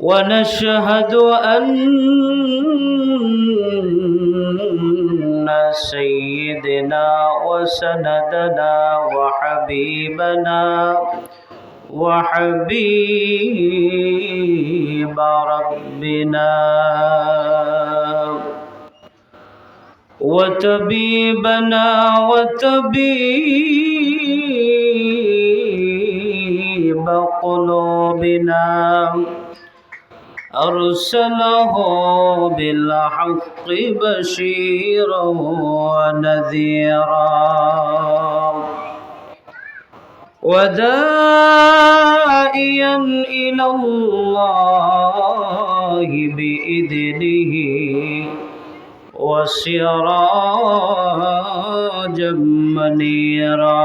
ونشهد أن سيدنا وسندنا وحبيبنا وحبيب ربنا وتبيبنا وتبيب قلوبنا أرسله بالحق بشيرا ونذيرا. ودائيا إلى الله بإذنه وسراجا منيرا.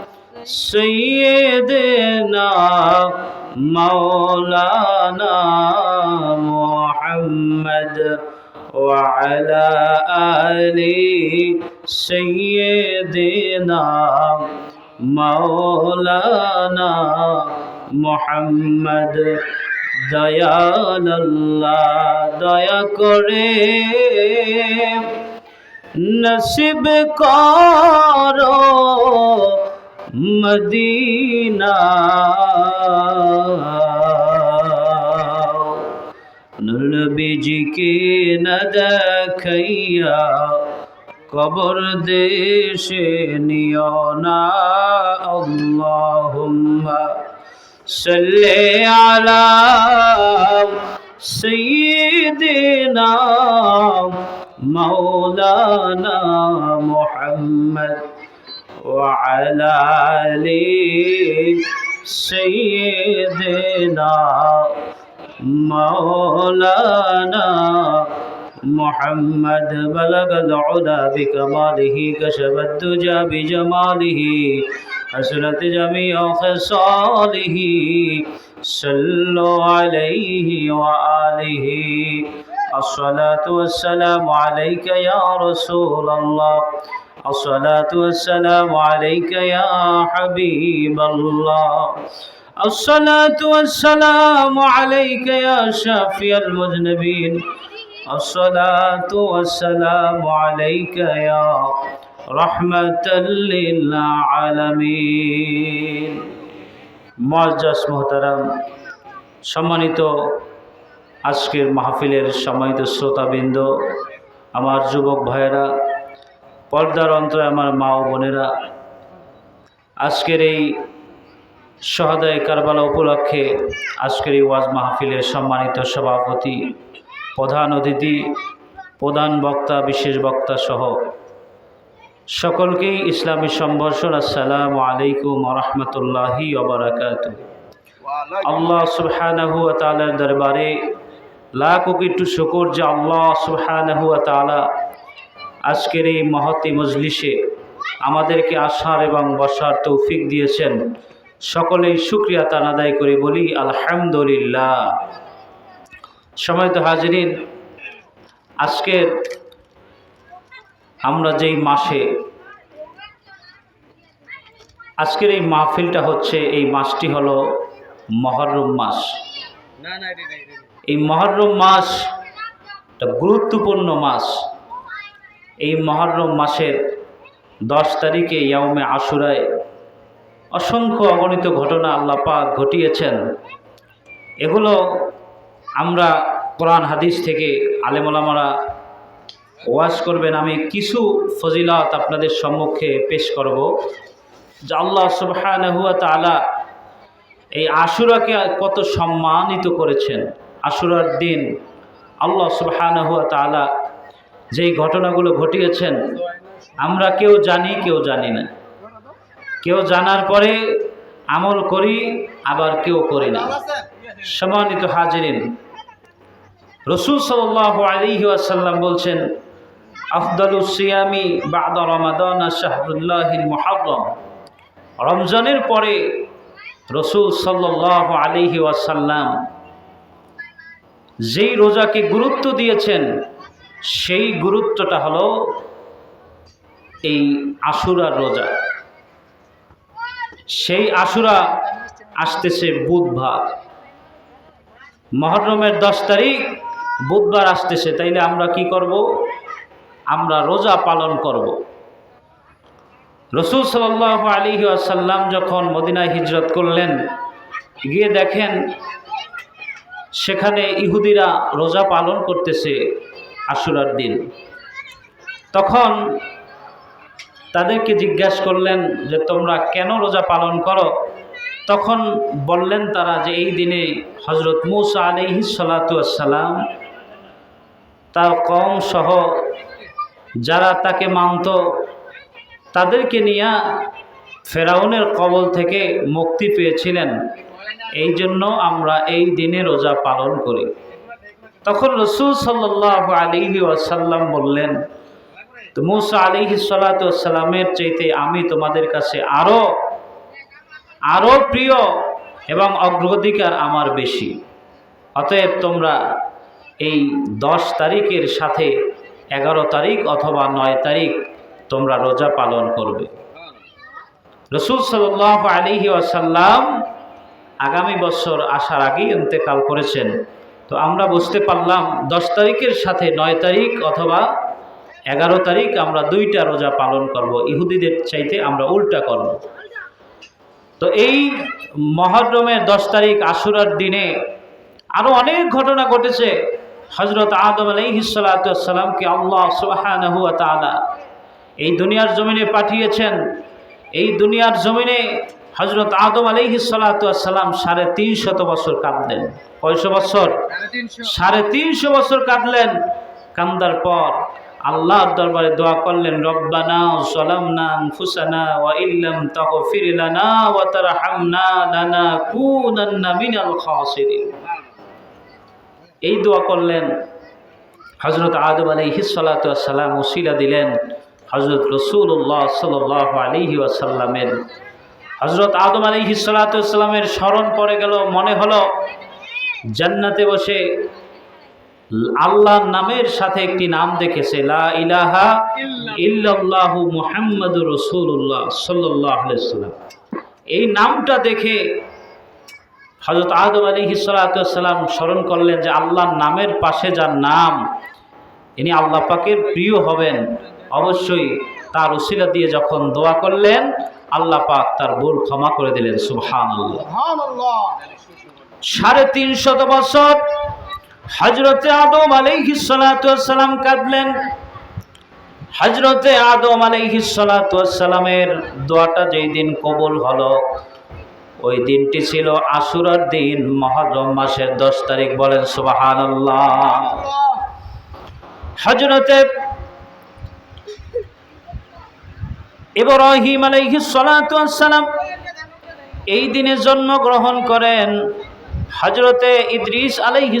سيدنا مولانا محمد وعلى آل سيدنا مولانا محمد দয়াল দয়া করে নসিব কর মদিনা। নবীজিকে না দেখাইয়া কবর দেশে নিও না। আল্লাহুম্মা সাল্লি আলা সাইয়্যিদিনা মাওলানা মুহাম্মদ। وعلى آل سيدنا مولانا محمد. بلغ العلا بكماله كشف الدجى بجماله حسنت جميع خصاله. صلوا عليه وآله. الصلاة والسلام عليك يا رسول الله. الصلاة والسلام عليك يا حبيب الله الصلاة والسلام عليك يا شافي المذنبين الصلاة والسلام عليك يا রহমতুল্লিল আলমিন মজাস মোহতারাম সম্মানিত আজকের মাহফিলের সম্মানিত শ্রোতাবৃন্দ আমার যুবক ভাইয়েরা পর্দার অন্তরে আমার মা ও বোনেরা, আজকের এই সহদায় কারবালা উপলক্ষে আজকের এই ওয়াজ মাহফিলের সম্মানিত সভাপতি, প্রধান অতিথি, প্রধান বক্তা, বিশেষ বক্তা সহ সকলকেই ইসলামী সম্বর্ষণ। আসসালামু আলাইকুম রহমতুল্লাহি অবরাকাত আল্লাহ সুবহানাহু তালার দরবারে লাখ একটু শকর যে আল্লাহ সুবহানাহু তালা আজকের এই মহতি মজলিসে আমাদেরকে আসার এবং বসার তৌফিক দিয়েছেন। সকলেই শুক্রিয়া তান আদায় করে বলি আলহামদুলিল্লাহ। সময় তো হাজিরিন আজকের আমরা যেই মাসে আজকের এই মাহফিলটা হচ্ছে এই মাসটি হলো মহরম মাস। এই মহরম মাস একটা গুরুত্বপূর্ণ মাস। এই মহরম মাসের দশ তারিখে ইয়ামে আশুরায় অসংখ্য অগণিত ঘটনা আল্লাহ পাক ঘটিয়েছেন। এগুলো আমরা কোরআন হাদিস থেকে আলেমলামারা ওয়াজ করবেন। আমি কিছু ফজিলত আপনাদের সম্মুখে পেশ করব যে আল্লাহ সুবহানাহুয়া তাআলা এই আশুরাকে কত সম্মানিত করেছেন। আশুরার দিন আল্লাহ সুবহানাহুয়া তাআলা যেই ঘটনাগুলো ঘটিয়েছেন, আমরা কেউ জানি কেউ জানি না। কেউ জানার পরে আমল করি, আবার কেউ করি না। সম্মানিত হাজিরিন, রসুল আলিহি আসাল্লাম বলছেন আফদালুস সিয়ামি বাদা রমাদান শাহরুল্লাহিল রমজানের পরে রসুল সাল্লাহ আলিহি ওয়াসাল্লাম যেই রোজাকে গুরুত্ব দিয়েছেন সেই গুরুত্বটা হলো এই আশুরার রোজা। সেই আশুরা আসতেছে বুধবার। মহরমের দশ তারিখ, বুধবার আসতেছে, তাইলে আমরা কি করব? আমরা রোজা পালন করব। রসুল সাল্লাহ আলী আসাল্লাম যখন মদিনায় হিজরত করলেন, গিয়ে দেখেন সেখানে ইহুদিরা রোজা পালন করতেছে। আশুরার দিন। তখন তাদেরকে জিজ্ঞাসা করলেন যে, তোমরা কেন রোজা পালন করো? তখন বললেন তারা যে, এই দিনে হজরত মুসা আলিহি সালাতাম তার কম সহ যারা তাকে মানত, তাদেরকে নিয়ে ফেরাউনের কবল থেকে মুক্তি পেয়েছিলেন। এই জন্য আমরা এই দিনে রোজা পালন করি। তখন রসুল সাল্লাহ আলিহি ওয়াসাল্লাম বললেন, তো মুসা আলিহি সালাতামের চাইতে আমি তোমাদের কাছে আরও আরও প্রিয় এবং অগ্রাধিকার আমার বেশি। অতএব তোমরা এই দশ তারিখের সাথে এগারো তারিখ অথবা নয় তারিখ তোমরা রোজা পালন করবে। রসুল সাল্লাহ আলিহি আসাল্লাম আগামী বছর আসার আগেই ইন্তেকাল করেছেন। তো আমরা বুঝতে পারলাম দশ তারিখের সাথে নয় তারিখ অথবা এগারো তারিখ আমরা দুইটা রোজা পালন করব। ইহুদিদের চাইতে আমরা উল্টা করব। তো এই মহরমের দশ তারিখ আশুরার দিনে আরও অনেক ঘটনা ঘটেছে। হজরত আদম আলাইহিসালাতামকে আল্লাহ সুবাহ এই দুনিয়ার জমিনে পাঠিয়েছেন। এই দুনিয়ার জমিনে হজরত আদম আলহি সালাতাম সাড়ে তিনশত বছর কাঁদলেন। কয়শো বছর? সাড়ে তিনশো। বছর কাঁদলেন। কান্দার পর আল্লাহর দরবারে দোয়া করলেন রব্বানা সালামনা ফুসানা ওয়া ইল্লাম তাগফির লানা ওয়া তারহামনা লানা মিনাল খাসিরিন। এই দোয়া করলেন হজরত আদম আলাইহিস সালাতু ওয়াস সালাম উসিলা দিলেন হজরত রসুল্লাহ সাল আলিহি আসাল্লামের হজরত আদম আলী হিসালাতামের স্মরণ পড়ে গেল, মনে হলো জান্নাতে বসে আল্লাহর নামের সাথে একটি নাম দেখেছে, লা ইলাহা ইল্লাল্লাহু মুহাম্মাদুর রসুল্লাহ সাল্লাম এই নামটা দেখে হজরত আদম আলী হিসালাতাম স্মরণ করলেন যে আল্লাহর নামের পাশে যার নাম, ইনি আল্লাহ পাকের প্রিয় হবেন। অবশ্যই তার উসিলা দিয়ে যখন দোয়া করলেন আল্লাহ পাক তার ভুল ক্ষমা করে দিলেন সুবহান সাড়ে তিনশত বছর হজরতে আদম আলাইহিসালাম কাঁদলেন। হজরতে আদম আলাইহিসালামের দোয়াটা যেই দিন কবুল হলো, ওই দিনটি ছিল আশুরার দিন, মহরম মাসের দশ তারিখ বলেন সুবাহান হজরতে ইব্রাহিম আলাইহি সালাম এই দিনে জন্মগ্রহণ করেন হজরতে ইদ্রিস আলাইহি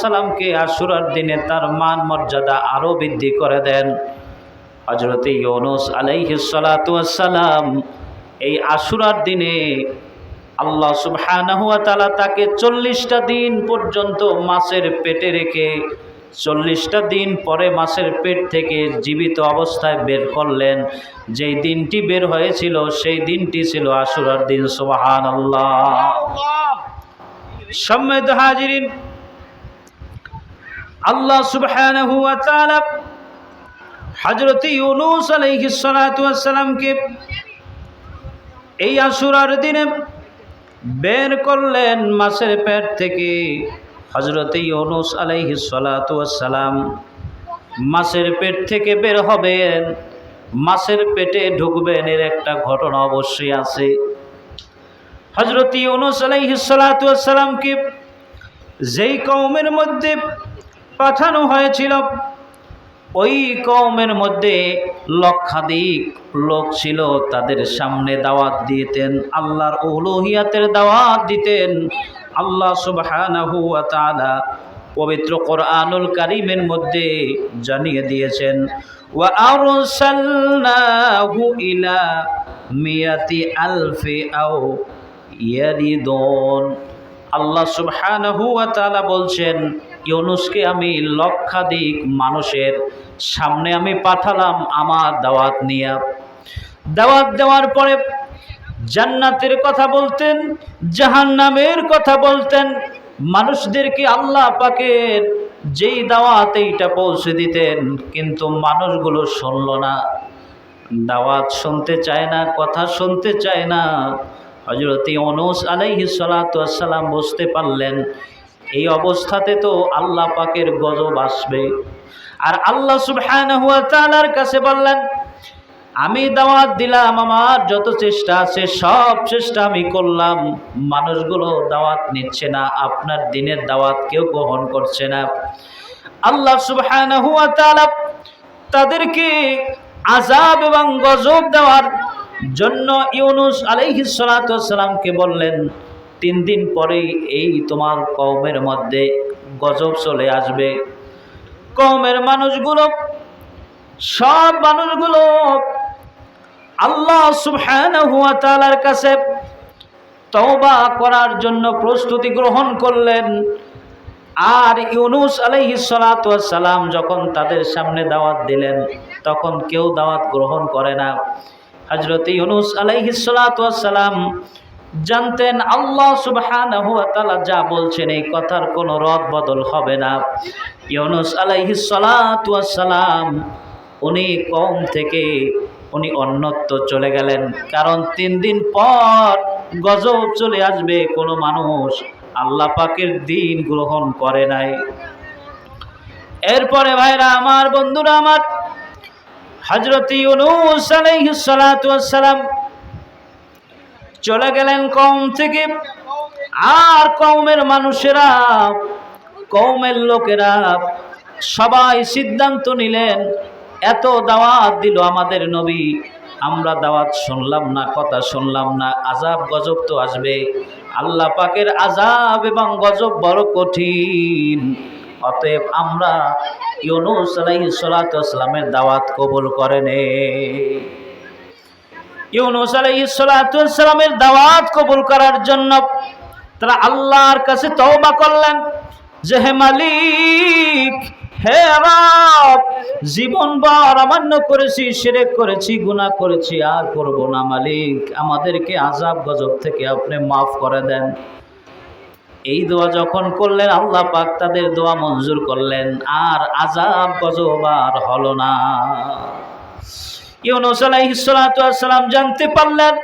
সালামকে আশুরার দিনে তার মান মর্যাদা আরও বৃদ্ধি করে দেন। হজরতে ইউনুস আলাইহি সালাম এই আশুরার দিনে আল্লাহ সুবহানাহু ওয়া তাআলা তাকে চল্লিশটা দিন পর্যন্ত মাছের পেটে রেখে চল্লিশটা দিন পরে মাছের পেট থেকে জীবিত অবস্থায় বের করলেন। যেই দিনটি বের হয়েছিল, সেই দিনটি ছিল আশুরার দিন। সুবাহান আল্লাহ সম্মেদ হাজিরিন, আল্লাহ তাআলা হযরত ইউনূস ওয়াস এই আশুরার দিনে বের করলেন মাছের পেট থেকে। হজরত ইউনুস ওয়াস সালাম মাছের পেট থেকে বের হবেন, মাছের পেটে ঢুকবেন এর একটা ঘটনা অবশ্যই আছে। হজরত ইউনুস আলাইহিস সালাতু ওয়াস সালামকে যেই কওমের মধ্যে পাঠানো হয়েছিল, ওই কওমের মধ্যে লক্ষাধিক লোক ছিল, তাদের সামনে দাওয়াত দিতেন, আল্লাহর উলুহিয়াতের দাওয়াত দিতেন। আল্লাহ সুবহানাহু ওয়া তাআলা পবিত্র কোরআনুল কারীমের মধ্যে জানিয়ে দিয়েছেন, ওয়া আরসালনাহু ইলা মিয়াতি আলফি আও ইয়ারিদুন আল্লাহ সুবহানাহু ওয়া তাআলা বলছেন, ইউনুসকে আমি লক্ষাধিক মানুষের সামনে আমি পাঠালাম আমার দাওয়াত নিয়ে। দাওয়াত দেওয়ার পরে জান্নাতের কথা বলতেন, জাহান্নামের কথা বলতেন, মানুষদেরকে আল্লাহ পাকের যেই দাওয়াত এইটা পৌঁছে দিতেন, কিন্তু মানুষগুলো শুনল না। দাওয়াত শুনতে চায় না, কথা শুনতে চায় না। হজরত অনুস আলাইহি সালাম বুঝতে পারলেন, এই অবস্থাতে তো আল্লাহ পাকের গজব আসবে। আর আল্লাহ সুবহানাহু ওয়া তাআলার কাছে বললেন আমি দাওয়াত দিলাম, আমার যত চেষ্টা আছে, সব চেষ্টা আমি করলাম। মানুষগুলো দাওয়াত নিচ্ছে না, আপনার দিনের দাওয়াত কেউ গ্রহণ করছে না। আল্লাহ তাআলা তাদেরকে আজাব এবং গজব দেওয়ার জন্য ইউনুস আলাইহিস সালাতু সালামকে বললেন, তিন দিন পরেই এই তোমার কওমের মধ্যে গজব চলে আসবে। কওমের মানুষগুলো, সব মানুষগুলো আল্লাহ তাআলার কাছে তওবা করার জন্য প্রস্তুতি গ্রহণ করলেন। আর ইউনুস সালাম যখন তাদের সামনে দাওয়াত দিলেন, তখন কেউ দাওয়াত গ্রহণ করে না। হযরত ইউনুস সালাম জানতেন, আল্লাহ সুবহানাহু ওয়া যা বলছেন এই কথার কোনো রদ বদল হবে না। ইউনুস সালাম উনি কম থেকে উনি অন্যত্র চলে গেলেন। কারণ তিন দিন পর গজব চলে আসবে কোনো মানুষ। আল্লাহ পাকের দিন গ্রহণ করে নাই। এরপরে ভাইরা আমার বন্ধুরা আমার হজরত ইউনুস সালাম চলে গেলেন কম থেকে। আর কৌমের মানুষেরা কৌমের লোকেরা সবাই সিদ্ধান্ত নিলেন এত দাওয়াত দিল আমাদের নবী। আমরা দাওয়াত শুনলাম না, কথা শুনলাম না আজাব গজব তো আসবে। আল্লাহ পাকের আজাব এবং গজব বড় কঠিন। অতএব আমরা ইউনুস আলাইহিস সালাতু ওয়াসসালামের দাওয়াত কবুল করে নে। ইউনুস আলাইহিস সালাতু ওয়াসসালামের দাওয়াত কবুল করার জন্য তারা আল্লাহর কাছে তওবা করলেন। যে হে মালিক হে জীবন ভর অমান্য করেছি, শিরেক করেছি, গুনাহ করেছি, আর করব না মালিক। আমাদেরকে আজাব গজব থেকে আপনি মাফ করে দেন। এই দোয়া যখন করলেন, আল্লাহ পাক তাদের দোয়া মঞ্জুর করলেন, আর আজাব গজব আর হলো না। ইউনুস আলাইহিস সালাতু ওয়াস জানতে পারলেন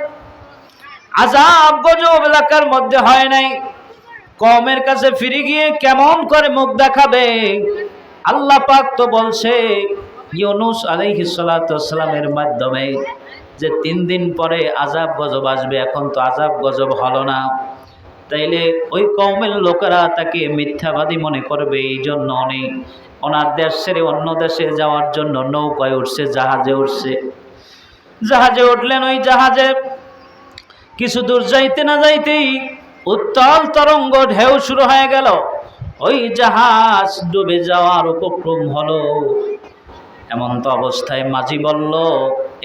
আজাব গজব এলাকার মধ্যে হয় নাই। কমের কাছে ফিরে গিয়ে কেমন করে মুখ দেখাবে? আল্লাহ পাক তো বলছে ইউনুস আলাইহিস সালাতু ওয়াস সালামের মাধ্যমে যে তিন দিন পরে আজাব গজব আসবে, এখন তো আজাব গজব হলো না। তাইলে ওই কৌমের লোকেরা তাকে মিথ্যাবাদী মনে করবে এই জন্য উনি ওনার দেশ ছেড়ে অন্য দেশে যাওয়ার জন্য নৌকায় উঠছে, জাহাজে উঠছে। জাহাজে উঠলেন ওই জাহাজে। কিছু দূর যাইতে না যাইতেই উত্তাল তরঙ্গ ঢেউ শুরু হয়ে গেল। ওই জাহাজ ডুবে যাওয়ার উপক্রম হলো। এমন তো অবস্থায় মাঝি বলল,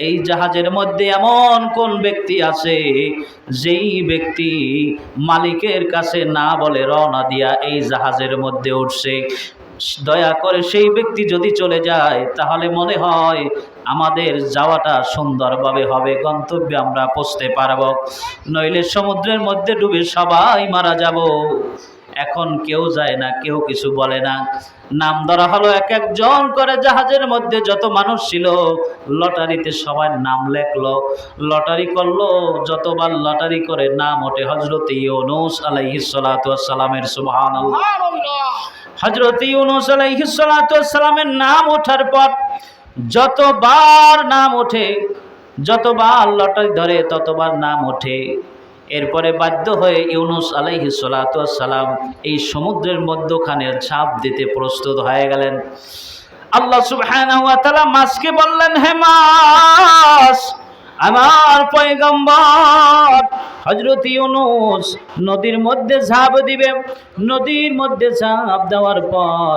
এই জাহাজের মধ্যে এমন কোন ব্যক্তি আছে, যেই ব্যক্তি মালিকের কাছে না বলে রওনা দিয়া এই জাহাজের মধ্যে উঠছে? দয়া করে সেই ব্যক্তি যদি চলে যায়, তাহলে মনে হয় আমাদের যাওয়াটা সুন্দরভাবে হবে, গন্তব্যে আমরা পৌঁছতে পারব। নইলে সমুদ্রের মধ্যে ডুবে সবাই মারা যাব। এখন কেউ যায় না কেউ কিছু বলে না। নাম ধরা হলো এক একজন করে জাহাজের মধ্যে যত মানুষ ছিল লটারিতে সবার নাম লেখলো। লটারি করল যতবার লটারি করে নাম ওঠে হজরত ইউনুস আলাইহিস সালাতু ওয়াস সালামের সুবহানাল্লাহ। হজরত ইউনুস আলাইহিস সালাতু ওয়াস সালামের নাম ওঠার পর যতবার নাম ওঠে যতবার লটারি ধরে ততবার নাম ওঠে। এরপরে বাধ্য হয়ে ইউনুস আলাইহি সালাম এই সমুদ্রের মধ্যখানে ঝাঁপ দিতে প্রস্তুত হয়ে গেলেন। আল্লাহ তাআলা মাছকে বললেন, হে মাছ, আমার পয়গম্বর হজরত ইউনুস নদীর মধ্যে ঝাঁপ দিবে। নদীর মধ্যে ঝাঁপ দেওয়ার পর,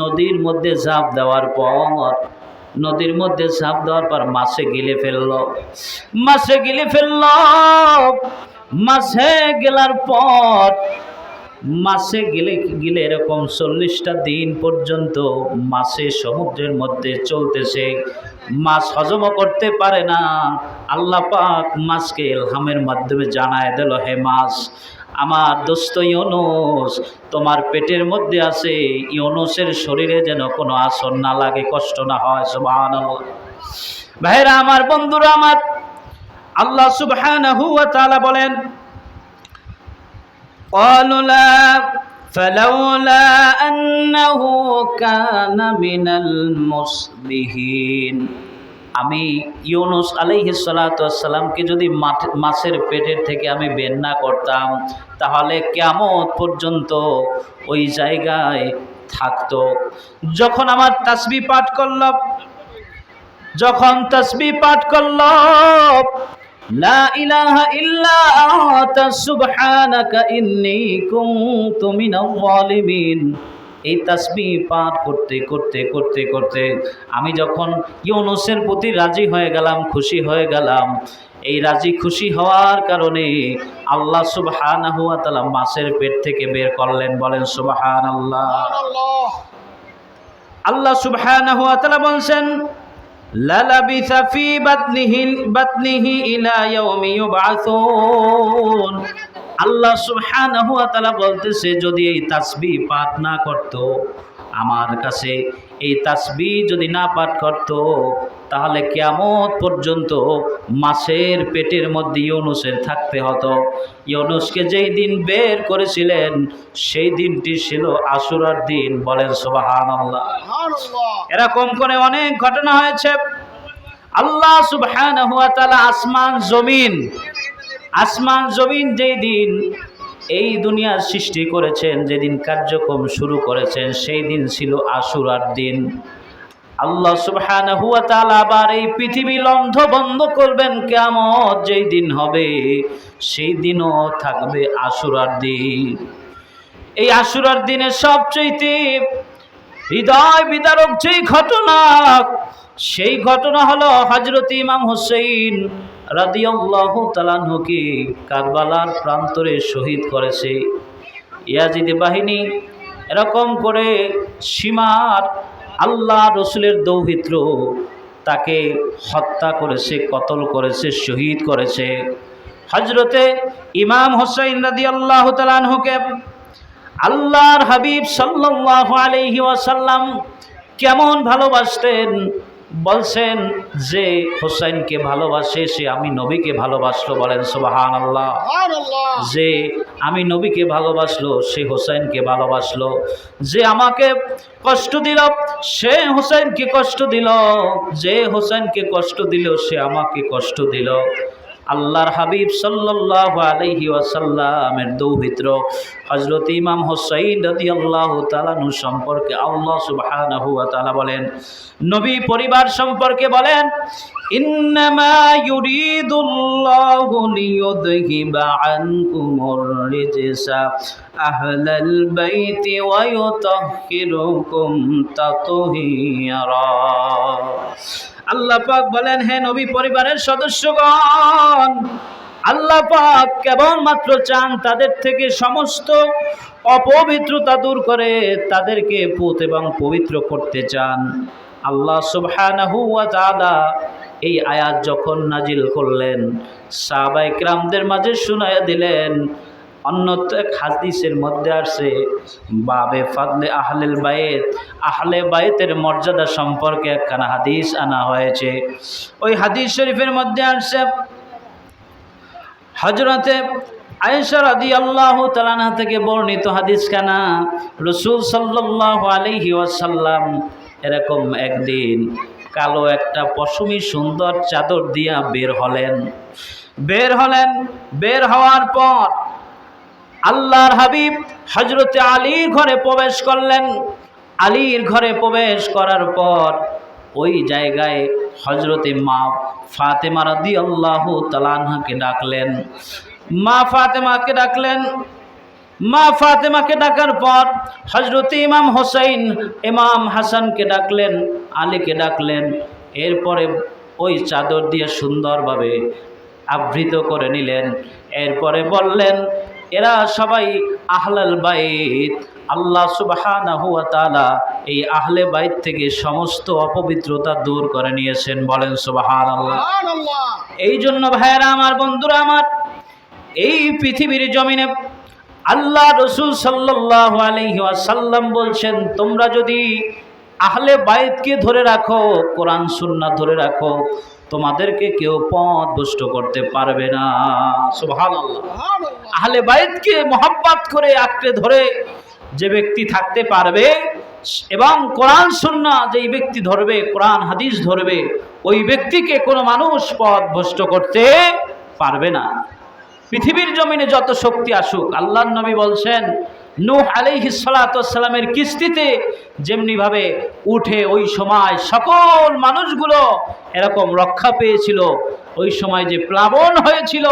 নদীর মধ্যে ঝাঁপ দেওয়ার পর নদীর মধ্যে ঝাঁপ দেওয়ার পর মাছে গিলে ফেলল। মাছে গিলে ফেলল। মাছে গেলার পর, মাছে গেলে গেলে এরকম চল্লিশটা দিন পর্যন্ত মাছে সমুদ্রের মধ্যে চলতেছে। মাছ হজম করতে পারে না। আল্লাহ পাক মাছকে এলহামের মাধ্যমে জানায় দিল, হে মাছ আমার দোস্ত ইউনুস তোমার পেটের মধ্যে আছে ইউনুসের শরীরে যেন কোনো আসন না লাগে কষ্ট না হয় সুবাহান ভাইরা আমার বন্ধুরা আমার আল্লাহ সুবহানাহু ওয়া তাআলা বলেন قالوا لا فلولا أنه كان من المصبحين আমি ইউনুস আলাইহি সালাতামকে যদি মাছের পেটের থেকে আমি বের না করতাম, তাহলে কেমন পর্যন্ত ওই জায়গায় থাকতো। যখন আমার তাসবি পাঠ করল, যখন তসবি পাঠ করল, লা ইলাহা ইল্লা আনতা সুবহানাকা ইন্নী এই তাসবি পাঠ করতে করতে করতে করতে আমি যখন ইউনুসের প্রতি রাজি হয়ে গেলাম, খুশি হয়ে গেলাম, এই রাজি খুশি হওয়ার কারণে আল্লাহ সুবহানাহু ওয়া তাআলা মাছের পেট থেকে বের করলেন, বলেন সুবহানাল্লাহ। আল্লাহ সুবহানাহু ওয়া তাআলা বলছেন, লালাবিসা বাতনিহি ইলা ইয়াউমি ইউবআসুন আল্লাহ সুবহানাহু ওয়া তাআলা বলতেছে যদি এই তাসবিহ পাঠ না করত আমার কাছে এই তাসবিহ যদি না পাঠ করত তাহলে কিয়ামত পর্যন্ত মাছের পেটের মধ্যে ইউনুসের থাকতে হতো। ইউনুসকে যেই দিন বের করেছিলেন সেই দিনটি ছিল আশুরার দিন। বলেন সুবহানাল্লাহ। এরকম করে অনেক ঘটনা হয়েছে। আল্লাহ সুবহানাহু ওয়া তাআলা আসমান জমিন আসমান জমিন যেই দিন এই দুনিয়ার সৃষ্টি করেছেন, যেদিন কার্যক্রম শুরু করেছেন, সেই দিন ছিল আশুরার দিন। আল্লাহ সুবহানাহু ওয়া তাআলা আবার এই পৃথিবী লন্ধ বন্ধ করবেন কিয়ামত যেই দিন হবে, সেই দিনও থাকবে আশুরার দিন। এই আশুরার দিনে সবচেয়ে হৃদয় বিদারক যেই ঘটনা, সেই ঘটনা হলো হজরত ইমাম হুসেইন রাদিয়াল্লাহু কারবালার প্রান্তরে শহীদ করেছে। ইয়াজিদি বাহিনী এরকম করে সীমার আল্লাহ রসুলের দৌহিত্র তাকে হত্যা করেছে, কতল করেছে, শহীদ করেছে। হজরতে ইমাম হোসাইন রাদি আল্লাহ তালানহুকে আল্লাহর হাবিব সাল্লাল্লাহু আলাইহি ওয়াসাল্লাম কেমন ভালোবাসতেন বলছেন যে হোসাইনকে ভালোবাসে সে আমি নবীকে ভালোবাসলো। বলেন সুবাহান আল্লাহ যে আমি নবীকে ভালোবাসলো সে হোসাইনকে ভালোবাসলো। যে আমাকে কষ্ট দিল সে হোসাইনকে কষ্ট দিল। যে হোসাইনকে কষ্ট দিল সে আমাকে কষ্ট দিল। আল্লাহর হাবিব সাল্লাল্লাহু আলাইহি ওয়াসাল্লামের দৌহিত্র হজরত ইমাম হোসাইন রদি আল্লাহ তালানু সম্পর্কে আল্লাহ তাআলা বলেন, নবী পরিবার সম্পর্কে বলেন তাতহীরা আল্লাহ পাক বলেন, হে নবী, পরিবারের সদস্যগণ, আল্লাহ পাক কেবলমাত্র চান তাদের থেকে সমস্ত অপবিত্রতা দূর করে তাদেরকে পুত এবং পবিত্র করতে চান। আল্লাহ সুবহানাহু ওয়া তাআলা এই আয়াত যখন নাজিল করলেন সাহাবাই ক্রামদের মাঝে শুনাইয়া দিলেন অন্যত এক হাদিসের মধ্যে আসছে বাবে ফাদলে আহলেল বায়েত আহলে বায়েতের মর্যাদা সম্পর্কে একখানা হাদিস আনা হয়েছে। ওই হাদিস শরীফের মধ্যে আসছে হজরতে আয়েশা রাদি আল্লাহ তালানা থেকে বর্ণিত হাদিস খানা রসুল সাল্লাহ আলহি ওয়াসাল্লাম এরকম একদিন কালো একটা পশমি সুন্দর চাদর দিয়া বের হলেন। বের হলেন, বের হওয়ার পর আল্লাহর হাবিব হজরতে আলীর ঘরে প্রবেশ করলেন। আলীর ঘরে প্রবেশ করার পর ওই জায়গায় হজরতে মা ফাতেমা রাদি আল্লাহ তালানহাকে ডাকলেন। মা ফাতেমাকে ডাকলেন। মা ফাতেমাকে ডাকার পর হজরত ইমাম হোসাইন, ইমাম হাসানকে ডাকলেন, আলীকে ডাকলেন। এরপরে ওই চাদর দিয়ে সুন্দরভাবে আবৃত করে নিলেন। এরপরে বললেন এরা সবাই আহলাল বাইত। আল্লাহ সুবহানাহু ওয়া এই আহলে বাইত থেকে সমস্ত অপবিত্রতা দূর করে নিয়েছেন। বলেন সুবহানাল্লাহ। এই জন্য ভাইয়েরা আমার বন্ধুরা আমার এই পৃথিবীর জমিনে আল্লাহ রসুল সাল্লাহ আলহিহাসাল্লাম বলছেন তোমরা যদি আহলে বাইতকে ধরে রাখো কোরআন সুন্না ধরে রাখো তোমাদেরকে কেউ পথ ভ্রষ্ট করতে পারবে না। সুভান আহলে বাইতকে মোহাব্বাত করে আঁকড়ে ধরে যে ব্যক্তি থাকতে পারবে এবং কোরআন সুন্না যেই ব্যক্তি ধরবে, কোরআন হাদিস ধরবে, ওই ব্যক্তিকে কোনো মানুষ পথ ভ্রষ্ট করতে পারবে না। পৃথিবীর জমিনে যত শক্তি আসুক আল্লাহ নবী বলছেন নূহ আলিহিসালামের কিস্তিতে যেমনিভাবে উঠে ওই সময় সকল মানুষগুলো এরকম রক্ষা পেয়েছিল। ওই সময় যে প্লাবন হয়েছিল,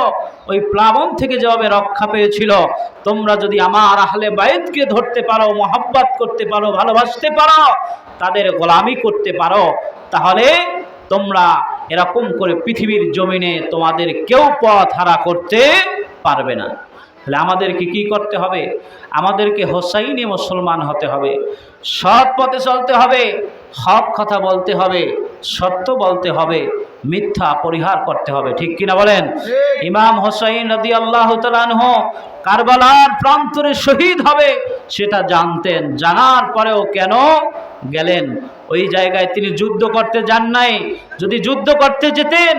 ওই প্লাবন থেকে যেভাবে রক্ষা পেয়েছিল, তোমরা যদি আমার আহলে বাইতকে ধরতে পারো, মোহাব্বাত করতে পারো, ভালোবাসতে পারো, তাদের গোলামি করতে পারো, তাহলে তোমরা এরকম করে পৃথিবীর জমিনে তোমাদের কেউ পথ হারা করতে পারবে না। তাহলে আমাদেরকে কি করতে হবে? আমাদেরকে হোসাইনি মুসলমান হতে হবে। সৎ পথে চলতে হবে হক কথা বলতে হবে সত্য বলতে হবে মিথ্যা পরিহার করতে হবে। ঠিক কিনা বলেন? ইমাম হোসাইন রদি আল্লাহ তালানহ কারবালার প্রান্তরে শহীদ হবে সেটা জানতেন। জানার পরেও কেন গেলেন? ওই জায়গায় তিনি যুদ্ধ করতে যান নাই। যদি যুদ্ধ করতে যেতেন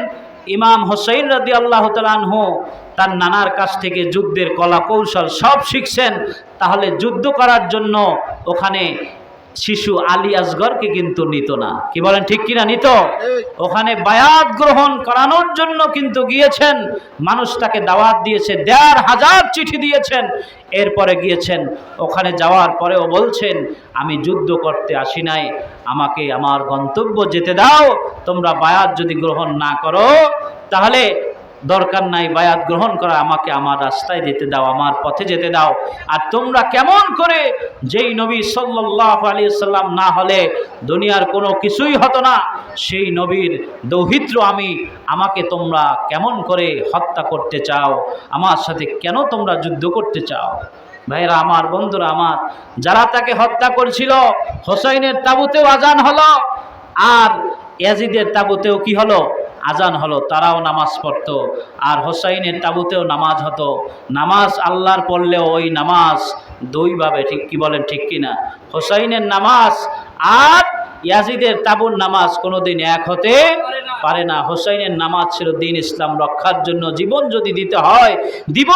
ইমাম হোসাইন রাদি আল্লাহ তালানহ তার নানার কাছ থেকে যুদ্ধের কলা কৌশল সব শিখছেন। তাহলে যুদ্ধ করার জন্য ওখানে শিশু আলী আসগরকে কিন্তু নিত না। কি বলেন, ঠিক কিনা? নিত। ওখানে বায়াত গ্রহণ করানোর জন্য কিন্তু গিয়েছেন। মানুষ তাকে দাওয়াত দিয়েছে, দেড় হাজার চিঠি দিয়েছেন। এরপরে গিয়েছেন, ওখানে যাওয়ার পরেও বলছেন, আমি যুদ্ধ করতে আসি নাই। আমাকে আমার গন্তব্য যেতে দাও। তোমরা বায়াত যদি গ্রহণ না করো, তাহলে দরকার নাই, বায়াত গ্রহণ করা, আমাকে আমার রাস্তায় যেতে দাও, আমার পথে যেতে দাও। আর তোমরা কেমন করে যেই নবী সাল্লাহ আলী সাল্লাম না হলে দুনিয়ার কোনো কিছুই হতো না, সেই নবীর দৌহিত্র আমি, আমাকে তোমরা কেমন করে হত্যা করতে চাও, আমার সাথে কেন তোমরা যুদ্ধ করতে চাও? ভাইরা আমার বন্ধুরা, আমার, যারা তাকে হত্যা করছিল, হোসাইনের তাবুতেও আজান হলো, আর ইয়াজিদের তাবুতেও কি হলো? আজান হলো, তারাও নামাজ পড়ত। আর হোসাইনের তাবুতেও নামাজ হতো। নামাজ আল্লাহর পড়লেও ওই নামাজ দুইভাবে, ঠিক কি বলেন, ঠিক কিনা হোসাইনের নামাজ আর ইয়াজিদের তাবুর নামাজ কোনোদিন এক হতে পারে না। হোসাইনের নামাজ ছিল দিন ইসলাম রক্ষার জন্য। জীবন যদি দিতে হয়, দিব।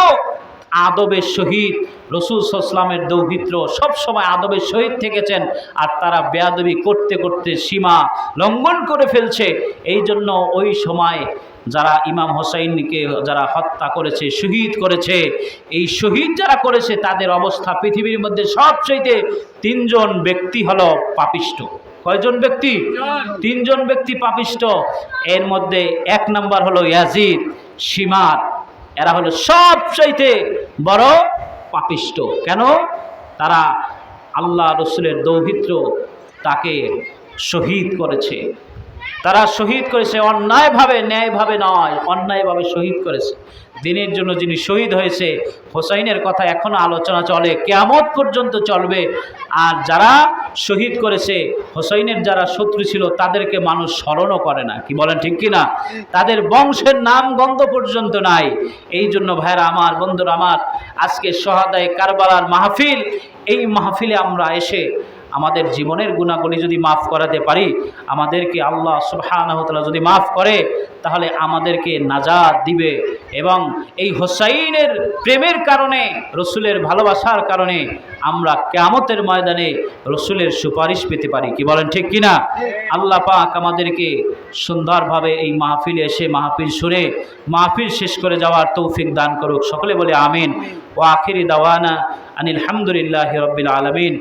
আদবের সহিত রসুল সাল্লামের দৌহিত্র সবসময় আদবের সহিত থেকেছেন আর তারা বেয়াদবি করতে করতে সীমা লঙ্ঘন করে ফেলছে। এই জন্য ওই সময় যারা ইমাম হোসাইনকে যারা হত্যা করেছে, শহীদ করেছে, এই শহীদ যারা করেছে, তাদের অবস্থা পৃথিবীর মধ্যে সবচেয়ে তিনজন ব্যক্তি হলো পাপিষ্ট। কয়জন ব্যক্তি? তিনজন ব্যক্তি পাপিষ্ট। এর মধ্যে এক নাম্বার হলো ইয়াজিদ। সীমার এরা হলো সব চাইতে বড় পাপিষ্ট। কেন? তারা আল্লাহ রসুলের দৌহিত্র তাকে শহীদ করেছে। তারা শহীদ করেছে, অন্যায়ভাবে, ন্যায়ভাবে নয়, অন্যায়ভাবে শহীদ করেছে। দিনের জন্য যিনি শহীদ হয়েছে, হোসাইনের কথা এখনও আলোচনা চলে, কেয়ামত পর্যন্ত চলবে। আর যারা শহীদ করেছে, হোসাইনের যারা শত্রু ছিল, তাদেরকে মানুষ স্মরণও করে না। কি বলেন, ঠিক কি না তাদের বংশের নাম গন্ধ পর্যন্ত নাই। এই জন্য ভাইরা আমার, বন্ধুরা আমার, আজকে সহাদায় কারবালার মাহফিল, এই মাহফিলে আমরা এসে আমাদের জীবনের গুণাগুলি যদি মাফ করাতে পারি, আমাদেরকে আল্লাহ সুবহানাহু যদি মাফ করে, তাহলে আমাদেরকে নাজাদ দিবে এবং এই হোসাইনের প্রেমের কারণে, রসুলের ভালোবাসার কারণে আমরা কেয়ামতের ময়দানে রসুলের সুপারিশ পেতে পারি। কি বলেন ঠিক কিনা? আল্লাহ পাক আমাদেরকে সুন্দরভাবে এই মাহফিলে এসে মাহফিল সুরে মাহফিল শেষ করে যাওয়ার তৌফিক দান করুক। সকলে বলে আমিন। ও আখিরি দাওয়ানা আনিল হামদুলিল্লাহ রব্বিল আলমিন।